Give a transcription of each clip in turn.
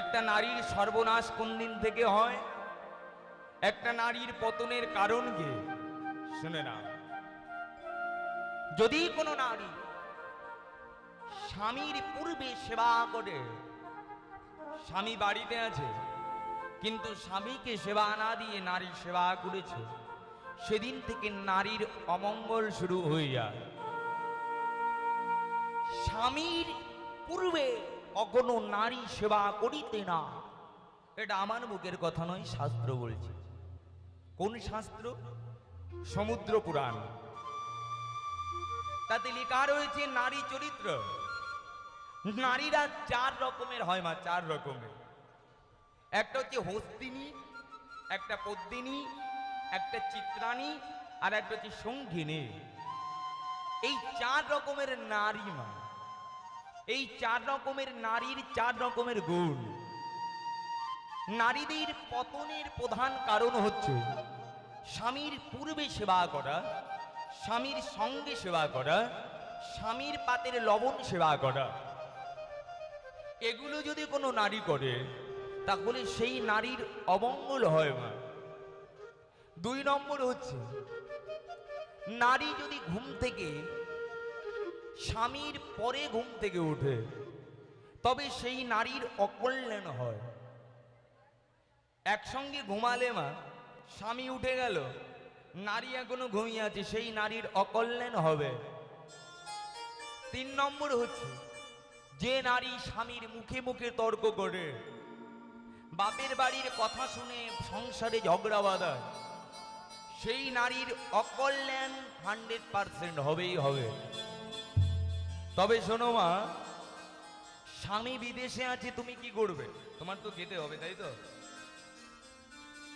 একটা নারীর সর্বনাশ কোন দিন থেকে হয়? একটা নারীর পতনের কারণ কি? শুনে না যদি কোনো নারী স্বামীর পূর্বে সেবা করে, স্বামী বাড়িতে আছে, কিন্তু স্বামীকে সেবা না দিয়ে নারী সেবা করেছে, সেদিন থেকে নারীর অমঙ্গল শুরু হয়ে যায়। স্বামীর পূর্বে অগণো নারী সেবা করিতে না। এটা আমার মুখের কথা নয়, শাস্ত্র বলছে। কোন শাস্ত্র? সমুদ্র পুরাণ। তাতে লেখা রয়েছে নারী চরিত্র। নারীরা চার রকমের হয় মা, চার রকমের। একটা হচ্ছে হস্তিনী, একটা পদ্মিনী, একটা চিত্রাণী আর একটা হচ্ছে সঙ্গিনী। এই চার রকমের নারী মা। এই চার রকমের নারীর চার রকমের গুণ। নারীদের পতনের প্রধান কারণ হচ্ছে স্বামীর পূর্বে সেবা করা, স্বামীর সঙ্গে সেবা করা, স্বামীর পাতের লবণ সেবা করা। এগুলো যদি কোনো নারী করে, তাহলে সেই নারীর অমঙ্গল হয় মা দুই নম্বর হচ্ছে, নারী যদি ঘুম থেকে স্বামীর পরে ঘুম থেকে ওঠে তবে সেই নারীর অকল্যাণ হয়। একসঙ্গে ঘুমালে মা, স্বামী উঠে গেল, নারী এখনও ঘুমিয়ে আছে, সেই নারীর অকল্যাণ হবে। তিন নম্বর হচ্ছে, যে নারী স্বামীর মুখে মুখে তর্ক করে, বাপের বাড়ির কথা শুনে সংসারে ঝগড়া বাঁধায়, সেই নারীর অকল্যাণ হান্ড্রেড পার্সেন্ট হবেই হবে। তবে শোনো মা, স্বামী বিদেশে আছে, তুমি কি করবে? তোমার তো খেতে হবে, তাই তো?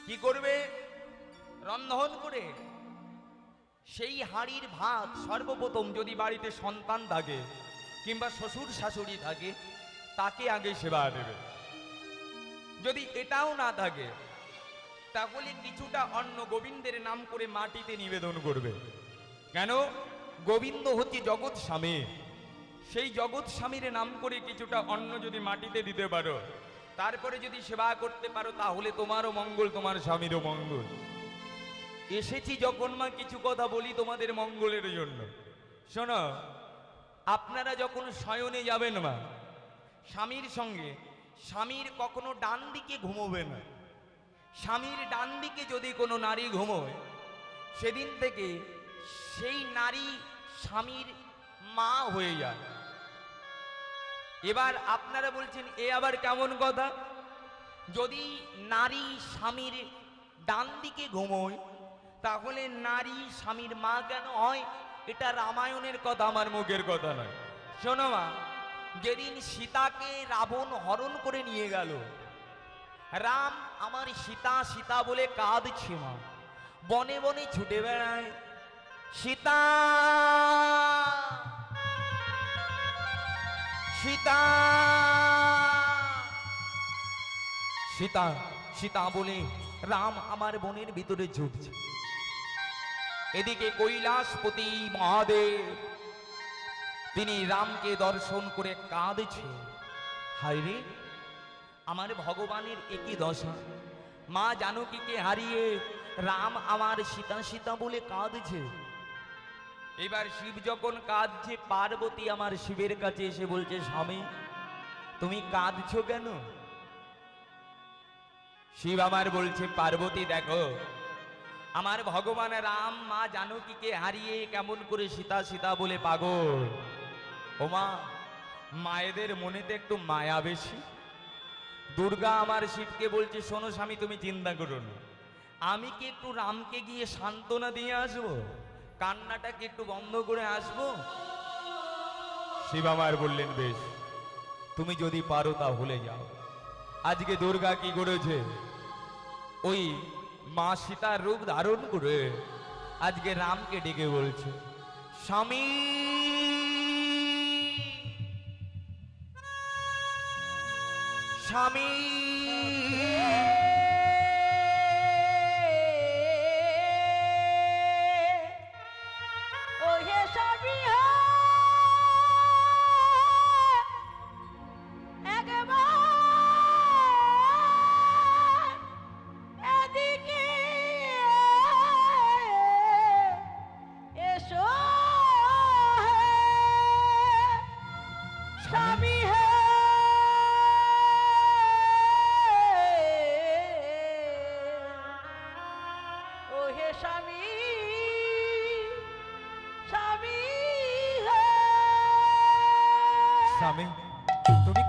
কি করবে? রন্ধন করে সেই হাড়ির ভাত সর্বপ্রথম যদি বাড়িতে সন্তান থাকে কিংবা শ্বশুর শাশুড়ি থাকে, তাকে আগে সেবা দেবে। যদি এটাও না থাকে, তাহলে কিছুটা অন্য গোবিন্দের নাম করে মাটিতে নিবেদন করবে। কেন? গোবিন্দ হচ্ছে জগৎ স্বামী। সেই জগৎ স্বামীর নাম করে কিছুটা অন্ন যদি মাটিতে দিতে পারো, তারপরে যদি সেবা করতে পারো, তাহলে তোমারও মঙ্গল, তোমার স্বামীরও মঙ্গল। এসেছি যখন মা, কিছু কথা বলি তোমাদের মঙ্গলের জন্য। শোনো, আপনারা যখন শয়নে যাবেন মা, স্বামীর সঙ্গে, স্বামীর কখনো ডান দিকে ঘুমোবে না। স্বামীর ডান দিকে যদি কোনো নারী ঘুমোয়, সেদিন থেকে সেই নারী স্বামীর মা হয়ে যায়। এবার আপনারা বলছেন, এ আবার কেমন কথা? যদি নারী স্বামীর ডান দিকে ঘুমোয়, তাহলে নারী স্বামীর মা কেন হয়? এটা রামায়ণের কথা, আমার মুখের কথা নয়। শোনো মা, যেদিন সীতাকে রাবণ হরণ করে নিয়ে গেল, রাম আমার সীতা সীতা বলে কাঁদছে মা। বনে বনে ছুটে বেড়ায়, সীতা! সীতা। সীতা সীতা বলে রাম আমার বনের ভিতরে ছুটছে এদিকে কৈলাসপতি মহাদেব, তিনি রামকে দর্শন করে কাঁদছে। হায় রে, আমার ভগবানের একই দশা। মা জানকীকে হারিয়ে রাম আমার সীতা সীতা বলে কাঁদছে। এবার শিব যখন কাঁদছে, পার্বতী আমার শিবের কাছে এসে বলছে, স্বামী, তুমি কাঁদছো কেন? শিব আমার বলছে, পার্বতী, দেখো, আমার ভগবান রাম মা জানকীকে হারিয়ে কেমন করে সীতা সীতা বলে পাগল। ওমা মায়েদের মনেতে একটু মায়া বেশি। দুর্গা আমার শিবকে বলছে, শোনো স্বামী, তুমি চিন্তা করো না। আমি কি একটু রামকে গিয়ে সান্ত্বনা দিয়ে আসব? কান্নাটাকে একটু বন্ধ করে আসব শিব আমার বললেন, বেশ, তুমি যদি পারো তা ভুলে যাও। আজকে দুর্গা কি করেছে? ওই মা সীতার রূপ ধারণ করে আজকে রামকে ডেকে বলছে, স্বামী! স্বামী!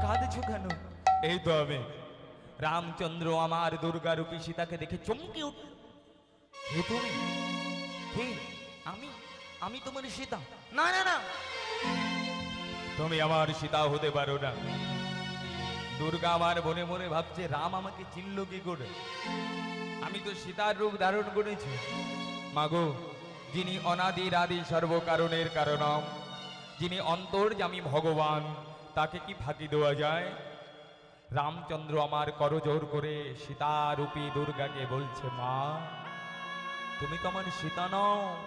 কাঁদছো কেন? এই তো আমি। রামচন্দ্র আমার দুর্গারূপী সীতাকে দেখে চমকে উঠ হে তুমি আমি আমি তোমার সীতা। না না না। তুমি আমার সীতা হতে পারো না। দুর্গা আমার মনে মনে ভাবছে, রাম আমাকে চিনল কি করে? আমি তো সীতার রূপ ধারণ করেছি। মাগো, যিনি অনাদির আদি সর্বকারণের কারণম যিনি অন্তর্যামী ভগবান, তাকে কি ফাঁকি দেওয়া যায়? রামচন্দ্র আমার করজোর করে সীতারূপী দুর্গাকে বলছে, মা, তুমি তো আমার সীতা নও।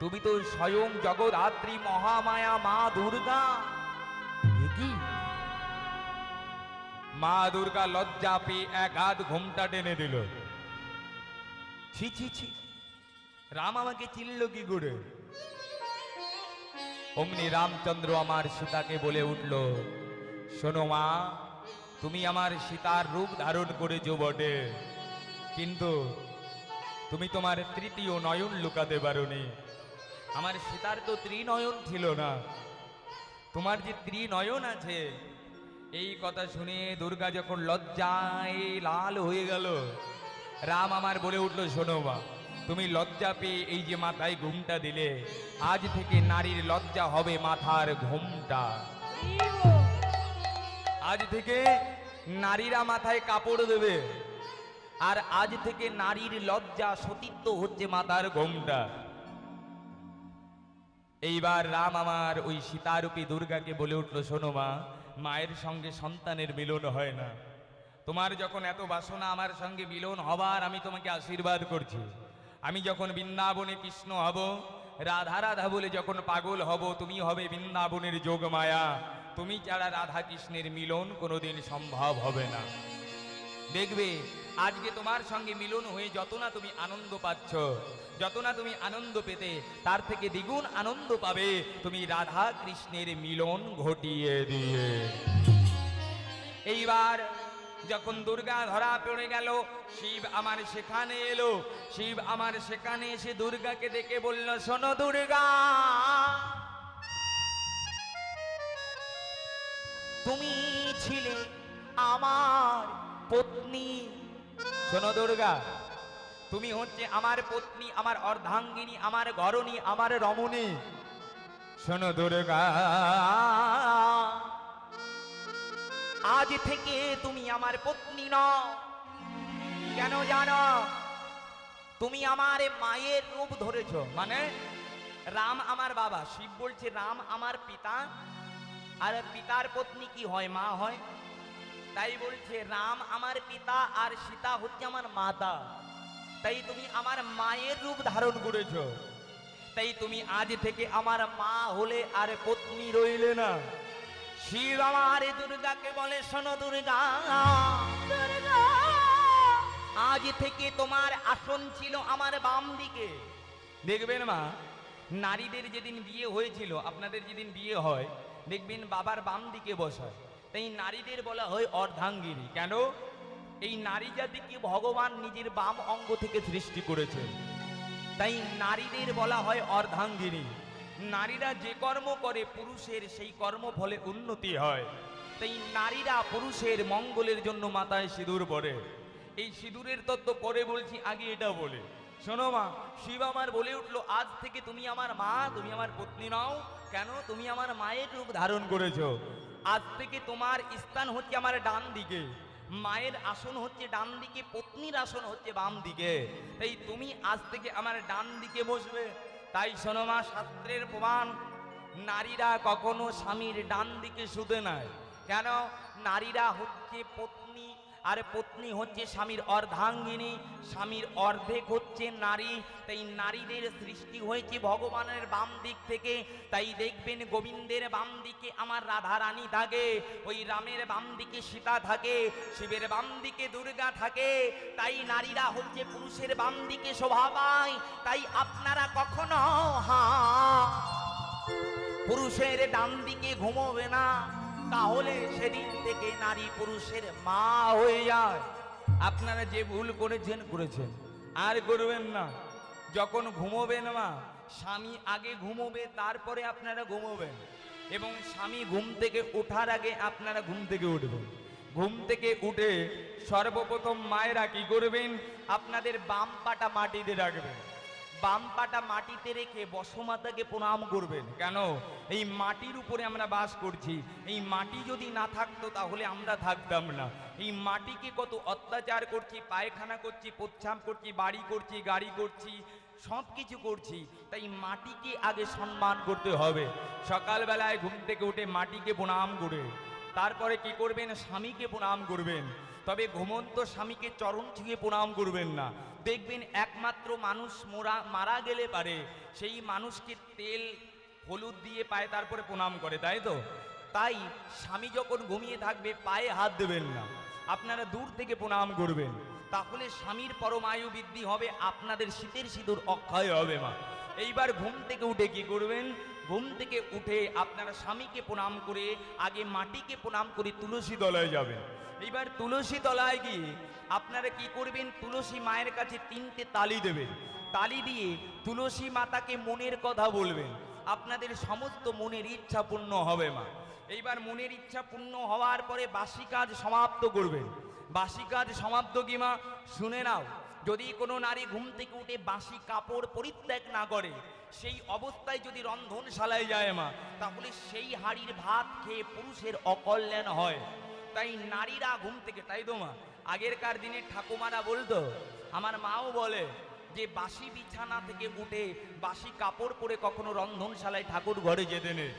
তুমি তো স্বয়ং জগদ্ধাত্রী মহামায়া মা দুর্গা। মা দুর্গা লজ্জা পেয়ে এক হাত ঘুমটা টেনে দিল। ছি ছি ছি। রাম আমাকে চিনল কি করে? অমনি রামচন্দ্র আমার সীতাকে বলে উঠল, শোনো মা, তুমি আমার সীতার রূপ ধারণ করেছ বটে। কিন্তু তুমি তোমার তৃতীয় নয়ন লুকাতে পারোনি। আমার সীতার তো ত্রিনয়ন ছিল না। তোমার যে ত্রিনয়ন আছে, এই কথা শুনে দুর্গা যখন লজ্জায় লাল হয়ে গেল, রাম আমার বলে উঠল, শোনো মা তুমি লজ্জা পেয়ে এই যে মাথায় ঘুমটা দিলে, আজ থেকে নারীর লজ্জা হবে মাথার ঘুমটা। আজ থেকে নারীরা মাথায় কাপড় দেবে, আর আজ থেকে নারীর লজ্জা সতীত্ব হচ্ছে মাথার ঘোমটা। এইবার রাম আমার ওই সীতারূপী দুর্গাকে বলে উঠল, শোনো মা, মায়ের সঙ্গে সন্তানের মিলন হয় না। তোমার যখন এত বাসনা আমার সঙ্গে মিলন হবার, আমি তোমাকে আশীর্বাদ করছি। আমি যখন বৃন্দাবনে কৃষ্ণ হব, রাধা রাধা বলে যখন পাগল হব, তুমি হবে বৃন্দাবনের যোগ মায়া তুমি ছাড়া রাধা কৃষ্ণের মিলন কোনোদিন সম্ভব হবে না। দেখবে, আজকে তোমার সঙ্গে মিলন হয়ে যত না তুমি আনন্দ পাচ্ছ, যত না তুমি আনন্দ পেতে, তার থেকে দ্বিগুণ আনন্দ পাবে তুমি রাধা কৃষ্ণের মিলন ঘটিয়ে দিয়ে। এইবার যখন দুর্গা ধরা পড়ে গেল, শিব আমার সেখানে এলো। শিব আমার সেখানে এসে দুর্গাকে দেখে বলল, শোনো দুর্গা, তুমি ছিলে আমার পত্নী। শোনো দুর্গা, তুমি হচ্ছে আমার পত্নী, আমার অর্ধাঙ্গিনী, আমার গরণী, আমার রমণী। শোনো দুর্গা আজ থেকে তুমি আমার পত্নী নও। কেন জানো? তুমি আমার মায়ের রূপ ধরেছ। মানে রাম আমার বাবা। শিব বলছে, রাম আমার পিতা। আর পিতার পত্নী কি হয়? মা হয়। তাই বলছে, রাম আমার পিতা আর সীতা হচ্ছে আমার মাতা। তাই তুমি আমার মায়ের রূপ ধারণ করেছ। তাই তুমি আজ থেকে আমার মা হলে আর পত্নী রইলে না। শিব আমার দুর্গাকে বলে শোনো দুর্গা! আজ থেকে তোমার আসন ছিল আমার বাম দিকে। দেখবেন মা নারীদের যেদিন বিয়ে হয়েছিল আপনাদের যেদিন বিয়ে হয় দেখবেন বাবার বাম দিকে বসায়। তাই নারীদের বলা হয় অর্ধাঙ্গিনী। কেন? এই নারী জাতিকে ভগবান নিজের বাম অঙ্গ থেকে সৃষ্টি করেছেন। তাই নারীদের বলা হয় অর্ধাঙ্গিনী। নারীরা যে কর্ম করে, পুরুষের সেই কর্ম ফলে উন্নতি হয়। তাই নারীরা পুরুষের মঙ্গলের জন্য মাথায় সিঁদুর পরে। এই সিঁদুরের তত্ত্ব পরে বলছি, আগে এটা বলে। শোনো মা, শিব আমার বলে উঠল, আজ থেকে তুমি আমার মা, তুমি আমার পত্নী নাও। কেন? তুমি আমার মায়ের রূপ ধারণ করেছ। আজ থেকে তোমার স্থান হচ্ছে আমার ডান দিকে। মায়ের আসন হচ্ছে ডান দিকে, পত্নীর আসন হচ্ছে বাম দিকে। তাই তুমি আজ থেকে আমার ডান দিকে বসবে। তাই সোনমা শাস্ত্রের প্রমাণ নারীরা কখনো স্বামীর ডান দিকে শুধে নাই কেন? নারীরা হচ্ছে আর পত্নী হচ্ছে স্বামীর অর্ধাঙ্গিনী, স্বামীর অর্ধেক হচ্ছে নারী। তাই নারীদের সৃষ্টি হয়েছে ভগবানের বাম দিক থেকে। তাই দেখবেন গোবিন্দের বাম দিকে আমার রাধা রানী থাকে, ওই রামের বাম দিকে সীতা থাকে, শিবের বাম দিকে দুর্গা থাকে। তাই নারীরা হচ্ছে পুরুষের বাম দিকে শোভা পায় তাই আপনারা কখনো হা, পুরুষের ডান দিকে ঘুমোবে না। তাহলে সেদিন থেকে নারী পুরুষের মা হয়ে যায়। আপনারা যে ভুল করেছেন করেছেন। আর করবেন না। যখন ঘুমোবেন মা, স্বামী আগে ঘুমোবে, তারপরে আপনারা ঘুমোবেন। এবং স্বামী ঘুম থেকে ওঠার আগে আপনারা ঘুম থেকে উঠবেন। ঘুম থেকে উঠে সর্বপ্রথম মায়েরা কি করবেন? আপনাদের বাম পাটা মাটিতে রাখবেন। বাম পাটা মাটিতে রেখে বসমাতাকে প্রণাম করবেন। কেন? এই মাটির উপরে আমরা বাস করছি। এই মাটি যদি না থাকতো তাহলে আমরা থাকতাম না। এই মাটিকে কত অত্যাচার করছি, পায়খানা করছি প্রচ্ছাপ করছি, বাড়ি করছি, গাড়ি করছি সব কিছু করছি। তাই মাটিকে আগে সম্মান করতে হবে। সকালবেলায় ঘুম থেকে উঠে মাটিকে প্রণাম করে তারপরে কি করবেন? স্বামীকে প্রণাম করবেন। তবে ঘুমন্ত স্বামীকে চরণ ছুঁয়ে প্রণাম করবেন না। দেখবেন একমাত্র মানুষ মোরা, মারা গেলে পারে। সেই মানুষকে তেল, হলুদ দিয়ে পায়ে তারপরে প্রণাম করে, তাই তো? তাই স্বামী যখন ঘুমিয়ে থাকবে, পায়ে হাত দেবেন না। আপনারা দূর থেকে প্রণাম করবেন। তাহলে স্বামীর পরমায়ু বৃদ্ধি হবে, আপনাদের শীতের সিঁদুর অক্ষয় হবে মা। এইবার ঘুম থেকে উঠে কি করবেন? ঘুম থেকে উঠে আপনারা স্বামীকে প্রণাম করে আগে মাটিকে প্রণাম করে তুলসী তলায় যাবেন। এইবার তুলসী তলায় গিয়ে আপনারা কি করবেন? তুলসী মায়ের কাছে তিনটে তালি দেবেন। তালি দিয়ে তুলসী মাতাকে মনের কথা বলবেন। আপনাদের সমস্ত মনের ইচ্ছা পূর্ণ হবে মা। এইবার মনের ইচ্ছা পূর্ণ হওয়ার পরে বাসি কাজ সমাপ্ত করবেন। বাসি কাজ সমাপ্ত কি মা? শুনে নাও, যদি কোনো নারী ঘুম থেকে উঠে বাসি কাপড় পরিত্যাগ না করে সেই অবস্থায় যদি রন্ধনশালায় যায় মা, তাহলে সেই হাড়ির ভাত খেয়ে পুরুষের অকল্যাণ হয়। তাই নারীরা ঘুম থেকে, তাই তো মা? আগেরকার দিনে ঠাকুমারা বলতো, আমার মাও বলে যে বাসি বিছানা থেকে উঠে বাসি কাপড় পরে কখনো রন্ধনশালায় ঠাকুর ঘরে যেতে নেই।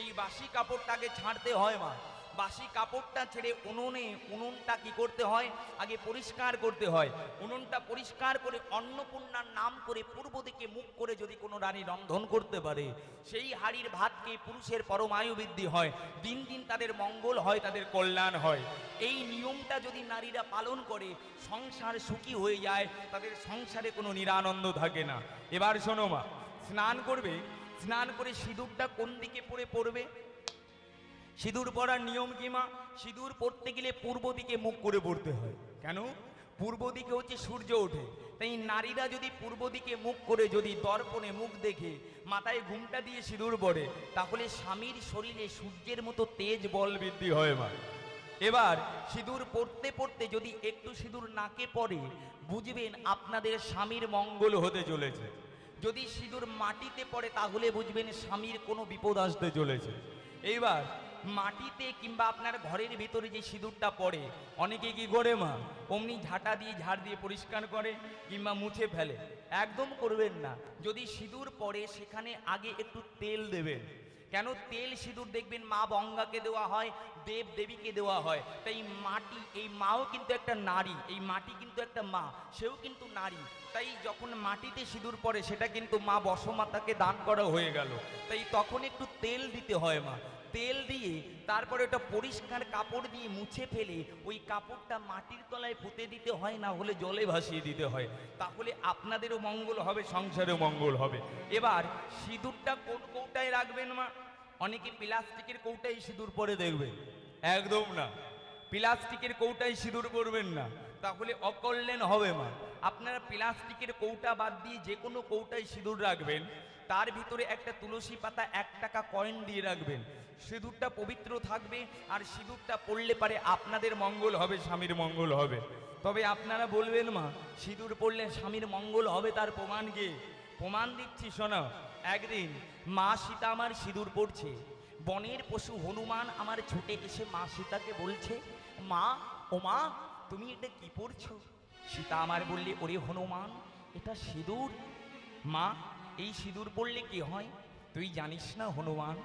এই বাসি কাপড়টাকে ছাড়তে হয় মা। বাসি কাপড়টা ছেড়ে উনুনে, উনুনটা কি করতে হয়? আগে পরিষ্কার করতে হয়। উনুনটা পরিষ্কার করে অন্নপূর্ণার নাম করে পূর্ব দিকে মুখ করে যদি কোনো রানী রন্ধন করতে পারে, সেই হাড়ির ভাতকে পুরুষের পরমায়ু বৃদ্ধি হয়। দিন দিন তাদের মঙ্গল হয়, তাদের কল্যাণ হয়। এই নিয়মটা যদি নারীরা পালন করে, সংসার সুখী হয়ে যায়, তাদের সংসারে কোনো নিরানন্দ থাকে না। এবার শোনো মা, স্নান করবে, স্নান করে সিঁদুরটা কোন দিকে পরে পড়বে সিঁদুর পরার নিয়ম কি, মা? সিঁদুর পড়তে গেলে পূর্ব দিকে মুখ করে পড়তে হয়। কেন? পূর্ব দিকে হচ্ছে সূর্য ওঠে। তাই নারীরা যদি পূর্ব দিকে মুখ করে যদি দর্পণে মুখ দেখে, মাথায় ঘুমটা দিয়ে সিঁদুর পড়ে, তাহলে স্বামীর শরীরে সূর্যের মতো তেজ বল বৃদ্ধি হয়, মা। এবার সিঁদুর পড়তে পড়তে যদি একটু সিঁদুর নাকে পড়ে, বুঝবেন আপনাদের স্বামীর মঙ্গল হতে চলেছে। যদি সিঁদুর মাটিতে পড়ে, তাহলে বুঝবেন স্বামীর কোনো বিপদ আসতে চলেছে। এইবার মাটিতে কিংবা আপনার ঘরের ভিতরে যে সিঁদুরটা পড়ে, অনেকে কি করে মা? অমনি ঝাঁটা দিয়ে ঝাড় দিয়ে পরিষ্কার করে কিংবা মুছে ফেলে। একদম করবেন না। যদি সিঁদুর পড়ে, সেখানে আগে একটু তেল দেবেন। কেন? তেল সিঁদুর দেখবেন মা বঙ্গাকে দেওয়া হয়, দেব দেবীকে দেওয়া হয়। তাই মাটি, এই মাও কিন্তু একটা নারী, এই মাটি কিন্তু একটা মা, সেও কিন্তু নারী। তাই যখন মাটিতে সিঁদুর পড়ে, সেটা কিন্তু মা বসমাতাকে দান করা হয়ে গেল। তাই তখন একটু তেল দিতে হয় মা। তেল দিয়ে তারপরে ওটা পরিষ্কার কাপড় দিয়ে মুছে ফেলে, ওই কাপড়টা মাটির তলায় পুঁতে দিতে হয়, না হলে জলে ভাসিয়ে দিতে হয়। তাহলে আপনাদেরও মঙ্গল হবে, সংসারেও মঙ্গল হবে। এবার সিঁদুরটা কোন কৌটায় রাখবেন মা? অনেকে প্লাস্টিকের কৌটায় সিঁদুর পরে দেখবেন একদম না। প্লাস্টিকের কৌটায় সিঁদুর করবেন না। তাহলে অকল্যাণ হবে মা। আপনারা প্লাস্টিকের কৌটা বাদ দিয়ে যে কোনো কৌটায় সিঁদুর রাখবেন, তার ভিতরে একটা তুলসী পাতা এক টাকা কয়েন দিয়ে রাখবেন। সিঁদুরটা পবিত্র থাকবে, আর সিঁদুরটা পড়লে পারে আপনাদের মঙ্গল হবে, স্বামীর মঙ্গল হবে। তবে আপনারা বলবেন, মা, সিঁদুর পড়লে স্বামীর মঙ্গল হবে, তার প্রমাণ কি? প্রমাণ দিচ্ছি, শোনা। একদিন মা সীতা আমার সিঁদুর পড়ছে। বনের পশু হনুমান আমার ছুটে এসে মা সীতাকে বলছে, মা, ও মা, তুমি এটা কি পড়ছো? সীতা আমার বললে, ওরে হনুমান, এটা সিঁদুর? মা, এই সিঁদুর পড়লে কি হয়? তুই জানিস না হনুমান,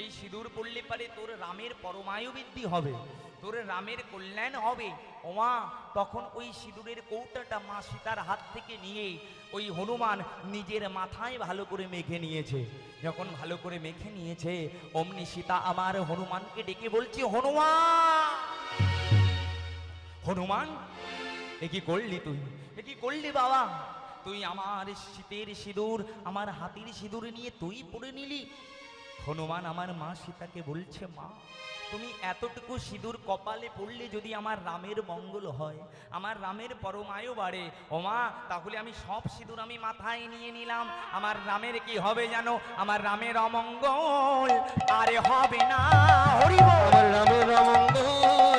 এই সিঁদুর পড়লে পারে তোর রামের পরমায়ু বৃদ্ধি হবে, তোর রামের কল্যাণ হবে। ওমা তখন ওই সিঁদুরের কৌটাটা মা সীতার হাত থেকে নিয়ে ওই হনুমান নিজের মাথায় ভালো করে মেখে নিয়েছে। যখন ভালো করে মেখে নিয়েছে, অমনি সীতা আমার হনুমানকে ডেকে বলছে, হনুমান হনুমান এ কি করলি তুই? এ কি করলি বাবা? তুই আমার শীতের সিঁদুর আমার হাতির সিঁদুর নিয়ে তুই পড়ে নিলি। হনুমান আমার মা সীতাকে বলছে মা তুমি এতটুকু সিঁদুর কপালে পড়লে যদি আমার রামের মঙ্গল হয় আমার রামের পরমায়ু বাড়ে ও মা তাহলে আমি সব সিঁদুর আমি মাথায় নিয়ে নিলাম। আমার রামের কি হবে জানো? আমার রামের অমঙ্গল আরে হবে না। হরি বল। আমার রামের অমঙ্গল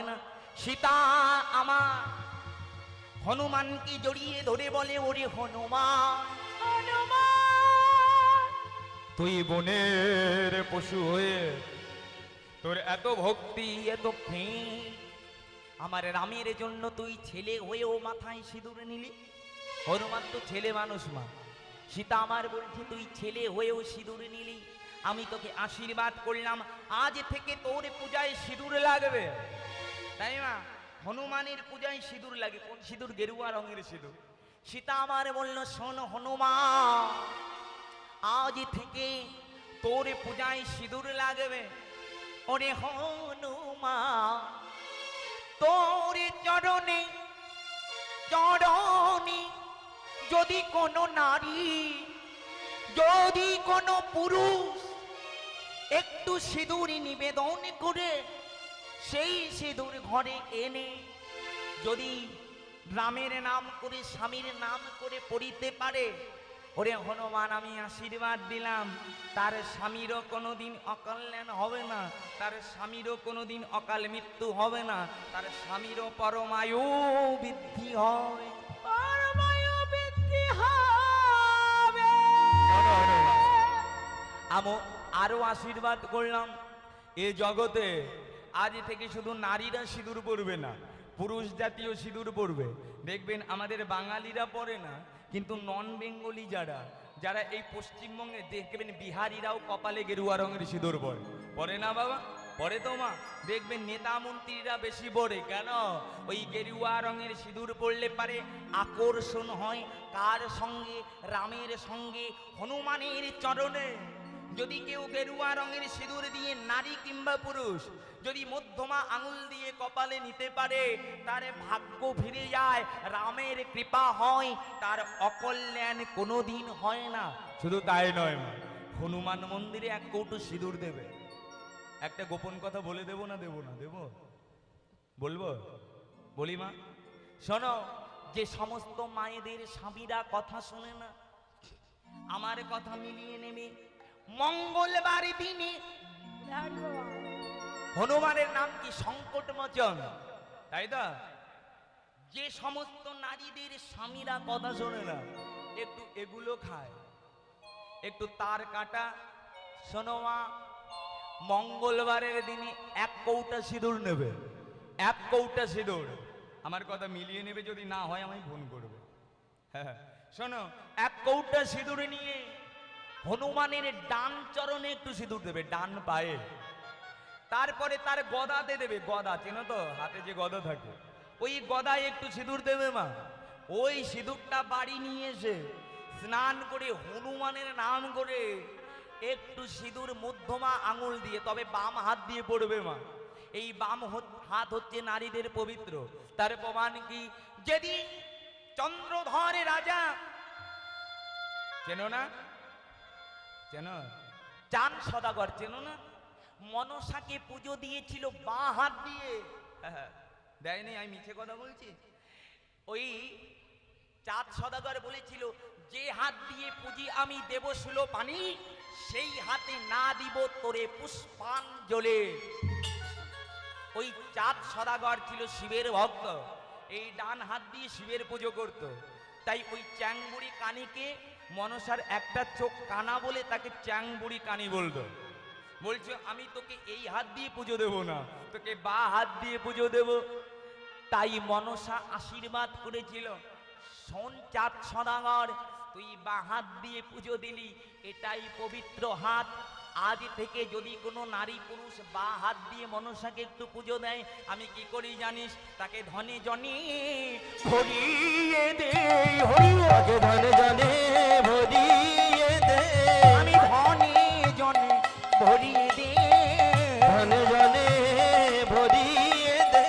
হবে না সীতা আমার হনুমানকে জড়িয়ে ধরে বলে ওরে হনুমান? হনুমান! তুই বনের পশু হয়ে তোর এত ভক্তি এত প্রেম আমার রামের জন্য তুই ছেলে হয়েও মাথায় সিঁদুর নিলি? হনুমান তো ছেলে মানুষ মা। সীতা আমার বলছে তুই ছেলে হয়েও সিঁদুর নিলি। আমি তোকে আশীর্বাদ করলাম আজ থেকে তোর পূজায় সিঁদুর লাগবে। তাই মা, হনুমানের পূজায় সিঁদুর লাগে। কোন সিঁদুর? গেরুয়া রঙের সিঁদুর। সীতা আমার বলল, শোন হনুমান, আজ থেকে তোর পূজায় সিঁদুর লাগবে। ওরে হনুমা তোর চরণে চরণে যদি কোনো নারী, যদি কোনো পুরুষ একটু সিঁদুর নিবেদন করে সেই সিঁদুর ঘরে এনে যদি রামের নাম করে স্বামীর নাম করে পড়িতে পারে ওরে হনুমান আমি আশীর্বাদ দিলাম। তার স্বামীরও কোনোদিন অকল্যাণ হবে না তার স্বামীরও কোনোদিন অকাল মৃত্যু হবে না তার স্বামীরও পরমায়ু বৃদ্ধি হয়। পরমায়ু বৃদ্ধি হবে। আমি আরও আশীর্বাদ করলাম। এ জগতে আজ থেকে শুধু নারীরা সিঁদুর পরবে না, পুরুষ জাতীয় সিঁদুর পরবে। দেখবেন আমাদের বাঙালিরা পরে না, কিন্তু নন বেঙ্গলি যারা যারা এই পশ্চিমবঙ্গে দেখবেন বিহারিরাও কপালে গেরুয়া রঙের সিঁদুর পরে। পরে না বাবা? পরে তো মা। দেখবেন নেতা মন্ত্রীরা বেশি পরে। কেন? ওই গেরুয়া রঙের সিঁদুর পড়লে পারে আকর্ষণ হয় কার সঙ্গে, রামের সঙ্গে, হনুমানের চরণে। যদি কেউ গেরুয়া রঙের সিঁদুর দিয়ে নারী কিংবা পুরুষ যদি মধ্যমা আঙুল দিয়ে কপালে নিতে পারে তার ভাগ্য ফিরে যায় রামের কৃপা হয় তার অকল্যাণ কোনোদিন হয় না। শুধু তাই নয় হনুমান মন্দিরে এক কৌটো সিঁদুর দেবে। একটা গোপন কথা বলে দেবো না দেবো না দেবো? বলব? বলি মা। শোনো যে সমস্ত মায়েদের স্বামীরা কথা শোনে না আমার কথা মিলিয়ে নেবে। মঙ্গলবার দিনে হনুমানের নাম কি সংকট মোচন তাই তো? যে সমস্ত নারীদের স্বামীরা কথা শোনে না, একটু এগুলো খায়। একটু তার কাটা শোনোমা মঙ্গলবারের দিনে এক কৌটা সিঁদুর নেবে, এক কৌটা সিঁদুর। আমার কথা মিলিয়ে নেবে, যদি না হয় আমায় ফোন করব। হ্যাঁ। শোনো, এক কৌটা সিঁদুর নিয়ে হনুমানের ডান চরণে একটু সিঁদুর দেবে, ডান পায়ে। তারপরে তার গদাতে দেবে, গদা, চেনো তো? হাতে যে গদা থাকে। ওই গদায় একটু সিঁদুর দেবে মা। ওই সিঁদুরটা বাড়ি নিয়ে এসে স্নান করে হনুমানের নাম করে একটু সিঁদুর মধ্যমা আঙুল দিয়ে, তবে বাম হাত দিয়ে পড়বে মা। এই বাম হত- হচ্ছে নারীদের পবিত্র। তার প্রমাণ কি? যেদিন চন্দ্রধরে রাজা চেনো না? চেনো? চান সদাগর, চেনো না? মনসাকে পুজো দিয়েছিল বা হাত দিয়ে। হ্যাঁ, দেয়নি আমি মিছে কথা বলছি? ওই চাঁদ সদাগর বলেছিল যে হাত দিয়ে পুজি আমি দেব সুলো পানি সেই হাতে না দিব তোরে পুষ্পান পুষ্পাঞ্জলে। ওই চাঁদ সদাগর ছিল শিবের ভক্ত এই ডান হাত দিয়ে শিবের পুজো করত। তাই ওই চ্যাংবুড়ি কানিকে মনসার একটা চোখ কানা বলে তাকে চ্যাংবুড়ি কানি বলতো। বলছে, আমি তোকে এই হাত দিয়ে পুজো দেব না। তোকে বা হাত দিয়ে পুজো দেব? তাই মনসা আশীর্বাদ করেছিল। শোন চাঁদ সদাগর, তুই বা হাত দিয়ে পুজো দিলি, এটাই পবিত্র হাত। আজ থেকে যদি কোনো নারী পুরুষ বা হাত দিয়ে মনসাকে একটু পুজো দেয়, আমি কি করি জানিস? তাকে ধনে জনে ভরিয়ে দে। ধনে জনে ভরিয়ে দে। ভরিয়ে দে। ধনে জনে ভরিয়ে দে।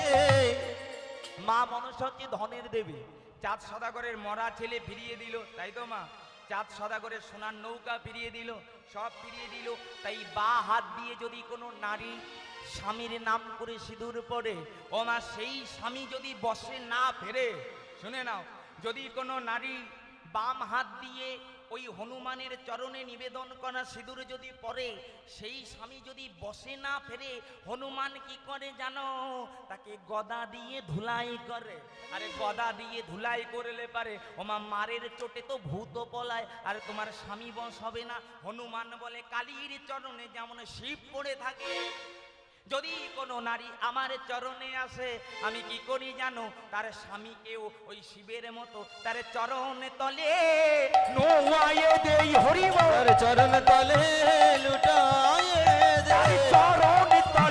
মা মনসা হচ্ছে ধনের দেবী। চাঁদ সদাগরের মরা ছেলে ফিরিয়ে দিল তাই তো মা? চাঁদ সদাগরের সোনার নৌকা ফিরিয়ে দিল সব ফিরিয়ে দিল। তাই বা হাত দিয়ে যদি কোনো নারী স্বামীর নাম করে সিঁদুর পড়ে ও মা সেই স্বামী যদি বসে না ফেরে শুনে নাও যদি কোনো নারী বাম হাত দিয়ে ওই হনুমানের চরণে নিবেদন করা সিঁদুর যদি পরে, সেই স্বামী যদি বসে না ফেরে, হনুমান কি করে জানো? তাকে গদা দিয়ে ধুলাই করে। আরে গদা দিয়ে ধুলাই করলে পারে। ওমা মারের চোটে তো ভূত পলায়। আর তোমার স্বামী বশ হবে না। হনুমান বলে, কালীর চরণে যেমন শিব পড়ে থাকে যদি কোনো নারী আমার চরণে আসে আমি কি করি জানো? তার স্বামীকেও ওই শিবের মতো তার চরণে তলে নোয়ায়ে দেই হরিব চরণ তলে লুটায়ে দেই। চরণ তলে